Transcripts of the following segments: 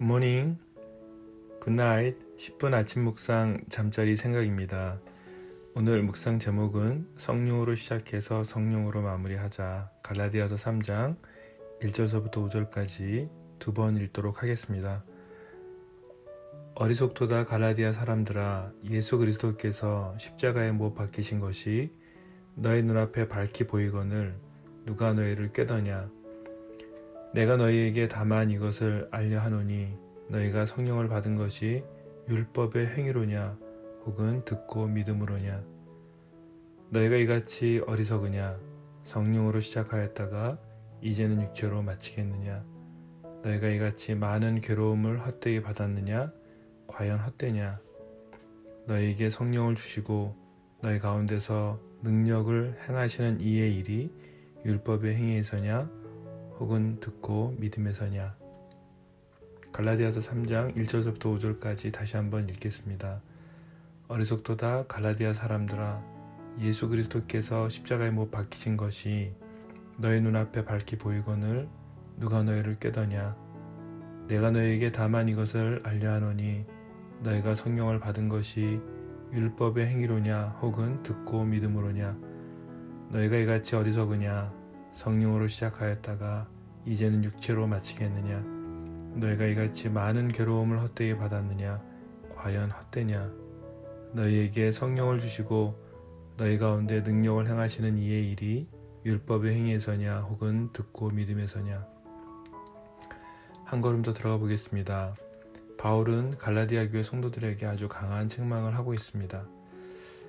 굿모닝, 굿나잇, 10분 아침 묵상 잠자리 생각입니다. 오늘 묵상 제목은 성령으로 시작해서 성령으로 마무리하자. 갈라디아서 3장 1절서부터 5절까지 두 번 읽도록 하겠습니다. 어리석도다 갈라디아 사람들아 예수 그리스도께서 십자가에 못 박히신 것이 너희 눈앞에 밝히 보이거늘 누가 너희를 꾀더냐 내가 너희에게 다만 이것을 알려 하노니 너희가 성령을 받은 것이 율법의 행위로냐 혹은 듣고 믿음으로냐? 너희가 이같이 어리석으냐? 성령으로 시작하였다가 이제는 육체로 마치겠느냐? 너희가 이같이 많은 괴로움을 헛되이 받았느냐? 과연 헛되냐? 너희에게 성령을 주시고 너희 가운데서 능력을 행하시는 이의 일이 율법의 행위에서냐 혹은 듣고 믿음에 서냐 갈라디아서 3장 1절부터 5절까지 다시 한번 읽겠습니다. 어리석도다 갈라디아 사람들아. 예수 그리스도께서 십자가에 못 박히신 것이 너희 눈앞에 밝히 보이거늘 누가 너희를 꾀더냐? 내가 너희에게 다만 이것을 알려 하노니 너희가 성령을 받은 것이 율법의 행위로냐 혹은 듣고 믿음으로냐? 너희가 이같이 어리석으냐 성령으로 시작하였다가 이제는 육체로 마치겠느냐? 너희가 이같이 많은 괴로움을 헛되이 받았느냐? 과연 헛되냐? 너희에게 성령을 주시고 너희 가운데 능력을 행하시는 이의 일이 율법의 행위에서냐? 혹은 듣고 믿음에서냐? 한 걸음 더 들어가 보겠습니다. 바울은 갈라디아 교회 성도들에게 아주 강한 책망을 하고 있습니다.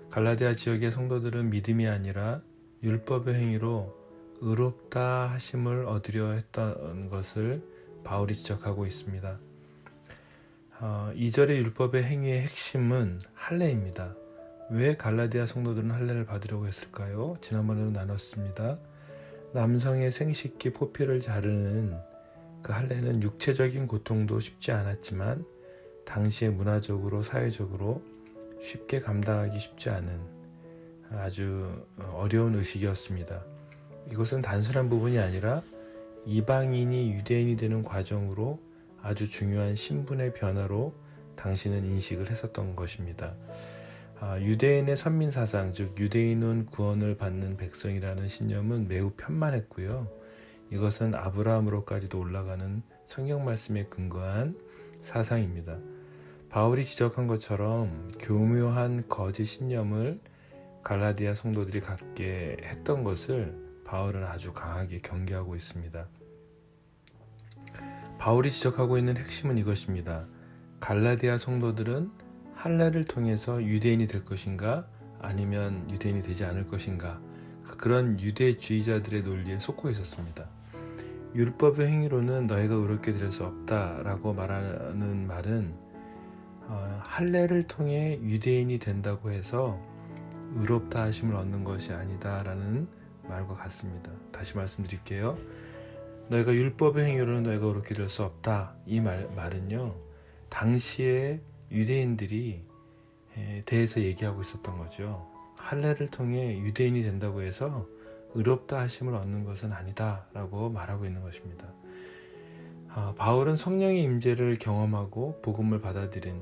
갈라디아 지역의 성도들은 믿음이 아니라 율법의 행위로 의롭다 하심을 얻으려 했던 것을 바울이 지적하고 있습니다. 어, 2절의 율법의 행위의 핵심은 할례입니다. 왜 갈라디아 성도들은 할례를 받으려고 했을까요? 지난번에도 나눴습니다. 남성의 생식기 포피를 자르는 그 할례는 육체적인 고통도 쉽지 않았지만 당시에 문화적으로 사회적으로 쉽게 감당하기 쉽지 않은 아주 어려운 의식이었습니다. 이것은 단순한 부분이 아니라 이방인이 유대인이 되는 과정으로 아주 중요한 신분의 변화로 당신은 인식을 했었던 것입니다. 아, 유대인의 선민 사상, 즉 유대인은 구원을 받는 백성이라는 신념은 매우 편만했고요. 이것은 아브라함으로까지도 올라가는 성경 말씀에 근거한 사상입니다. 바울이 지적한 것처럼 교묘한 거짓 신념을 갈라디아 성도들이 갖게 했던 것을 바울은 아주 강하게 경계하고 있습니다. 바울이 지적하고 있는 핵심은 이것입니다. 갈라디아 성도들은 할례를 통해서 유대인이 될 것인가 아니면 유대인이 되지 않을 것인가 그런 유대주의자들의 논리에 속고 있었습니다. 율법의 행위로는 너희가 의롭게 될 수 없다라고 말하는 말은 어, 할례를 통해 유대인이 된다고 해서 의롭다 하심을 얻는 것이 아니다라는 말과 같습니다. 다시 말씀드릴게요. 너희가 율법의 행위로는 너희가 의롭게 될 수 없다. 이 말, 말은요. 당시에 유대인들이 대해서 얘기하고 있었던 거죠. 할례를 통해 유대인이 된다고 해서 의롭다 하심을 얻는 것은 아니다라고 말하고 있는 것입니다. 아, 바울은 성령의 임재를 경험하고 복음을 받아들인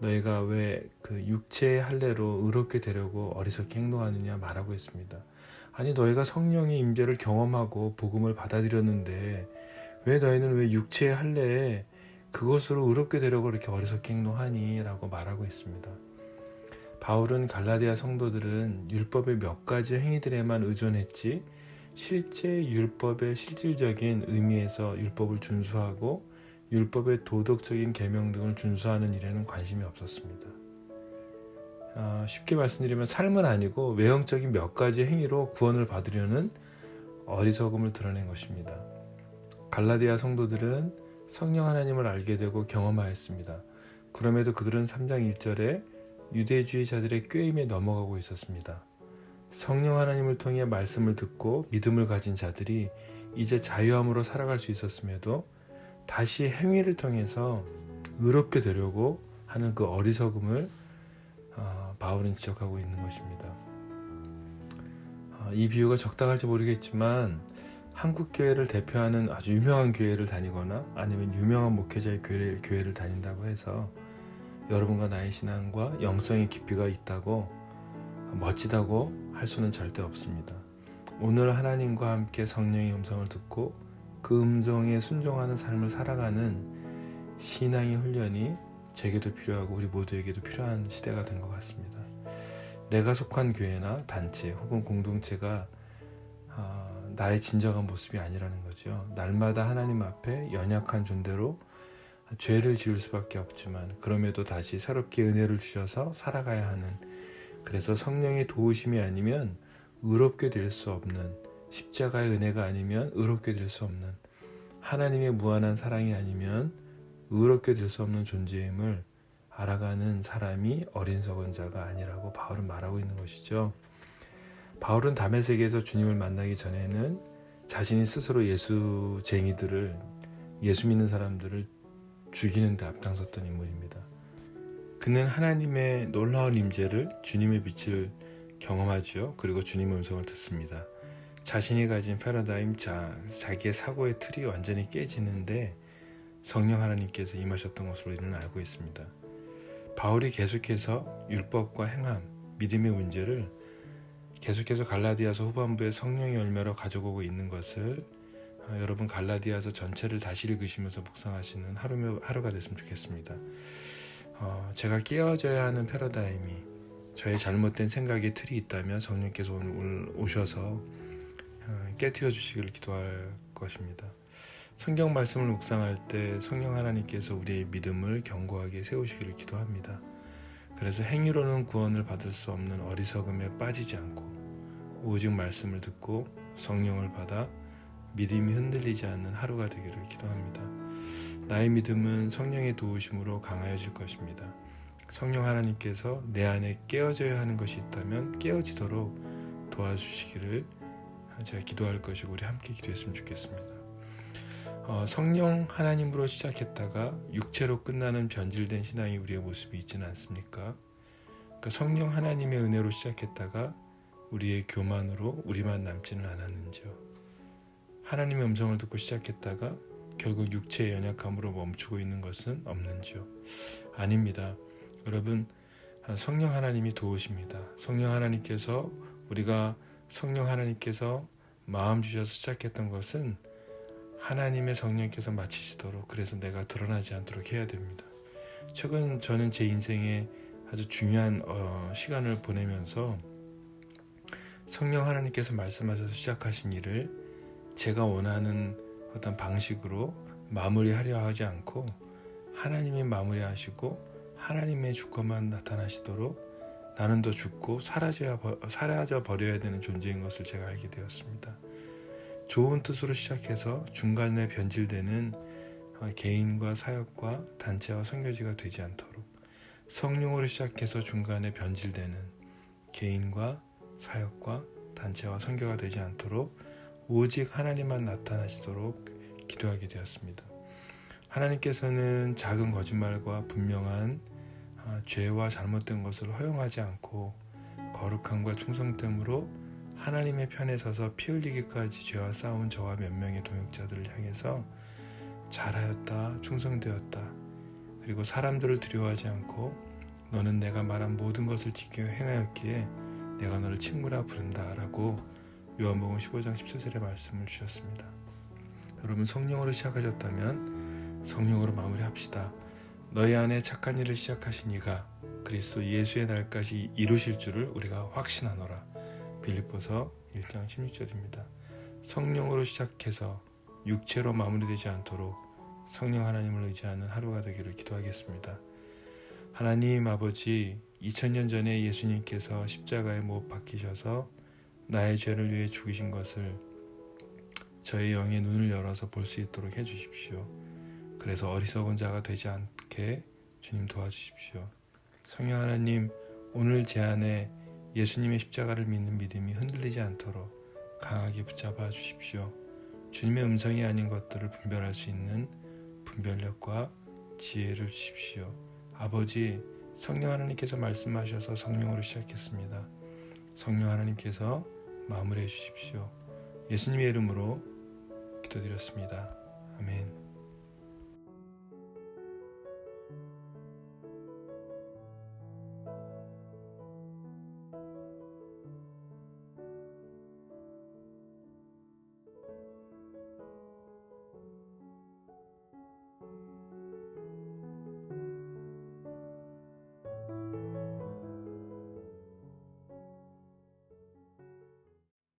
너희가 왜 그 육체의 할례로 의롭게 되려고 어리석게 행동하느냐 말하고 있습니다. 아니 너희가 성령의 임재를 경험하고 복음을 받아들였는데 왜 너희는 왜 육체의 할례에 그것으로 의롭게 되려고 이렇게 어리석게 행동하니? 라고 말하고 있습니다. 바울은 갈라디아 성도들은 율법의 몇 가지 행위들에만 의존했지 실제 율법의 실질적인 의미에서 율법을 준수하고 율법의 도덕적인 계명 등을 준수하는 일에는 관심이 없었습니다. 어, 쉽게 말씀드리면 삶은 아니고 외형적인 몇 가지 행위로 구원을 받으려는 어리석음을 드러낸 것입니다. 갈라디아 성도들은 성령 하나님을 알게 되고 경험하였습니다. 그럼에도 그들은 3장 1절에 유대주의자들의 꾀임에 넘어가고 있었습니다. 성령 하나님을 통해 말씀을 듣고 믿음을 가진 자들이 이제 자유함으로 살아갈 수 있었음에도 다시 행위를 통해서 의롭게 되려고 하는 그 어리석음을 어, 바울은 지적하고 있는 것입니다. 어, 이 비유가 적당할지 모르겠지만 한국 교회를 대표하는 아주 유명한 교회를 다니거나 아니면 유명한 목회자의 교회를, 교회를 다닌다고 해서 여러분과 나의 신앙과 영성의 깊이가 있다고 멋지다고 할 수는 절대 없습니다. 오늘 하나님과 함께 성령의 음성을 듣고 그 음성에 순종하는 삶을 살아가는 신앙의 훈련이 제게도 필요하고 우리 모두에게도 필요한 시대가 된 것 같습니다. 내가 속한 교회나 단체 혹은 공동체가 아, 나의 진정한 모습이 아니라는 거죠. 날마다 하나님 앞에 연약한 존재로 죄를 지을 수밖에 없지만 그럼에도 다시 새롭게 은혜를 주셔서 살아가야 하는 그래서 성령의 도우심이 아니면 의롭게 될 수 없는 십자가의 은혜가 아니면 의롭게 될 수 없는 하나님의 무한한 사랑이 아니면 의롭게 될 수 없는 존재임을 알아가는 사람이 어린 서건자가 아니라고 바울은 말하고 있는 것이죠. 바울은 담의 세계에서 주님을 만나기 전에는 자신이 스스로 예수쟁이들을 예수 믿는 사람들을 죽이는 데 앞장섰던 인물입니다. 그는 하나님의 놀라운 임재를 주님의 빛을 경험하지요. 그리고 주님의 음성을 듣습니다. 자신이 가진 패러다임 자, 자기의 사고의 틀이 완전히 깨지는데 성령 하나님께서 임하셨던 것으로 우리는 알고 있습니다. 바울이 계속해서 율법과 행함, 믿음의 문제를 계속해서 갈라디아서 후반부에 성령의 열매로 가져오고 있는 것을 어, 여러분 갈라디아서 전체를 다시 읽으시면서 묵상하시는 하루, 하루가 됐으면 좋겠습니다. 어, 제가 깨어져야 하는 패러다임이 저의 잘못된 생각의 틀이 있다면 성령께서 오늘 오셔서 어, 깨뜨려 주시기를 기도할 것입니다. 성경 말씀을 묵상할 때 성령 하나님께서 우리의 믿음을 견고하게 세우시기를 기도합니다. 그래서 행위로는 구원을 받을 수 없는 어리석음에 빠지지 않고 오직 말씀을 듣고 성령을 받아 믿음이 흔들리지 않는 하루가 되기를 기도합니다. 나의 믿음은 성령의 도우심으로 강하여질 것입니다. 성령 하나님께서 내 안에 깨어져야 하는 것이 있다면 깨어지도록 도와주시기를 제가 기도할 것이고 우리 함께 기도했으면 좋겠습니다. 어, 성령 하나님으로 시작했다가 육체로 끝나는 변질된 신앙이 우리의 모습이 있지는 않습니까? 그러니까 성령 하나님의 은혜로 시작했다가 우리의 교만으로 우리만 남지는 않았는지요. 하나님의 음성을 듣고 시작했다가 결국 육체의 연약함으로 멈추고 있는 것은 없는지요. 아닙니다. 여러분 성령 하나님이 도우십니다. 성령 하나님께서 우리가 성령 하나님께서 마음 주셔서 시작했던 것은 하나님의 성령께서 마치시도록 그래서 내가 드러나지 않도록 해야 됩니다. 최근 저는 제 인생에 아주 중요한 어, 시간을 보내면서 성령 하나님께서 말씀하셔서 시작하신 일을 제가 원하는 어떤 방식으로 마무리하려 하지 않고 하나님이 마무리하시고 하나님의 주권만 나타나시도록 나는 더 죽고 사라져 버려야 되는 존재인 것을 제가 알게 되었습니다. 좋은 뜻으로 시작해서 중간에 변질되는 어, 개인과 사역과 단체와 선교지가 되지 않도록 성령으로 시작해서 중간에 변질되는 개인과 사역과 단체와 선교가 되지 않도록 오직 하나님만 나타나시도록 기도하게 되었습니다. 하나님께서는 작은 거짓말과 분명한 어, 죄와 잘못된 것을 허용하지 않고 거룩함과 충성됨으로 하나님의 편에 서서 피 흘리기까지 죄와 싸운 저와 몇 명의 동역자들을 향해서 잘하였다, 충성되었다. 그리고 사람들을 두려워하지 않고 너는 내가 말한 모든 것을 지켜 행하였기에 내가 너를 친구라 부른다라고 요한복음 15장 17절의 말씀을 주셨습니다. 여러분 성령으로 시작하셨다면 성령으로 마무리합시다. 너희 안에 착한 일을 시작하신 이가 그리스도 예수의 날까지 이루실 줄을 우리가 확신하노라. 빌립보서 1장 16절입니다. 성령으로 시작해서 육체로 마무리되지 않도록 성령 하나님을 의지하는 하루가 되기를 기도하겠습니다. 하나님 아버지 2000년 전에 예수님께서 십자가에 못 박히셔서 나의 죄를 위해 죽으신 것을 저의 영의 눈을 열어서 볼 수 있도록 해 주십시오. 그래서 어리석은 자가 되지 않게 주님 도와주십시오. 성령 하나님 오늘 제 안에 예수님의 십자가를 믿는 믿음이 흔들리지 않도록 강하게 붙잡아 주십시오. 주님의 음성이 아닌 것들을 분별할 수 있는 분별력과 지혜를 주십시오. 아버지, 성령 하나님께서 말씀하셔서 성령으로 시작했습니다. 성령 하나님께서 마무리해 주십시오. 예수님의 이름으로 기도드렸습니다. 아멘.